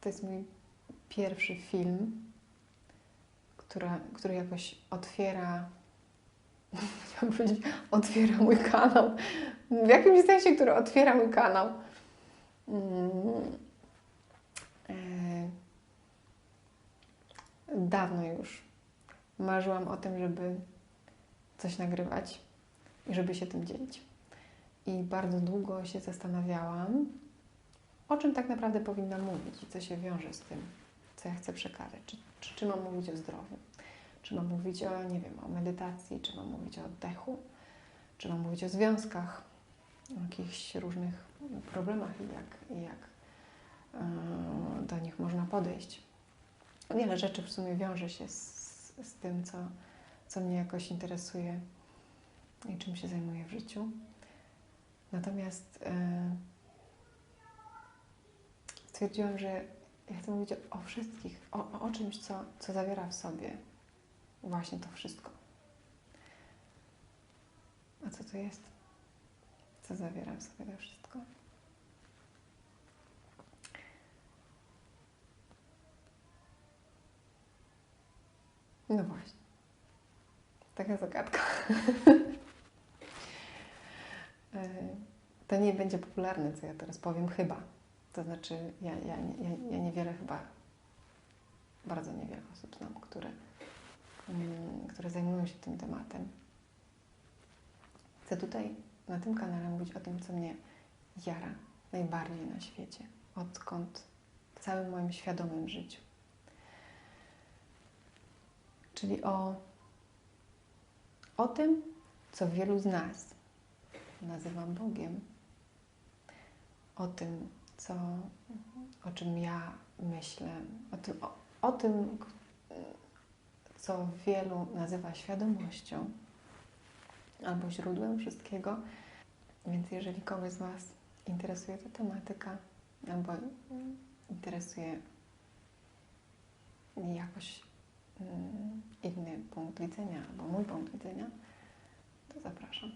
to jest mój pierwszy film, która, który jakoś otwiera, chciałam powiedzieć, otwiera mój kanał. W jakimś sensie, który otwiera mój kanał. Mm. E, Dawno już marzyłam o tym, żeby coś nagrywać i żeby się tym dzielić. I bardzo długo się zastanawiałam, o czym tak naprawdę powinnam mówić i co się wiąże z tym, co ja chcę przekazać. Czy, czy, czy mam mówić o zdrowiu? Czy mam mówić o, nie wiem, o medytacji? Czy mam mówić o oddechu? Czy mam mówić o związkach? O jakichś różnych problemach i jak, jak yy, do nich można podejść. Wiele rzeczy w sumie wiąże się z, z tym, co, co mnie jakoś interesuje i czym się zajmuję w życiu. Natomiast yy, stwierdziłam, że ja chcę mówić o, wszystkich, o, o czymś, co, co zawiera w sobie właśnie to wszystko. A co to jest? Co zawiera w sobie to wszystko? No właśnie. Taka zagadka. E, to nie będzie popularne, co ja teraz powiem, chyba. To znaczy, ja, ja, ja, ja niewiele chyba, bardzo niewiele osób znam, które, mm, które zajmują się tym tematem. Chcę tutaj na tym kanale mówić o tym, co mnie jara najbardziej na świecie, odkąd w całym moim świadomym życiu. Czyli o, o tym, co wielu z nas nazywam Bogiem, o tym, co, o czym ja myślę, o tym, o, o tym, co wielu nazywa świadomością albo źródłem wszystkiego. Więc jeżeli kogoś z Was interesuje ta tematyka, albo interesuje jakoś mm, inny punkt widzenia, albo mój punkt widzenia, to zapraszam.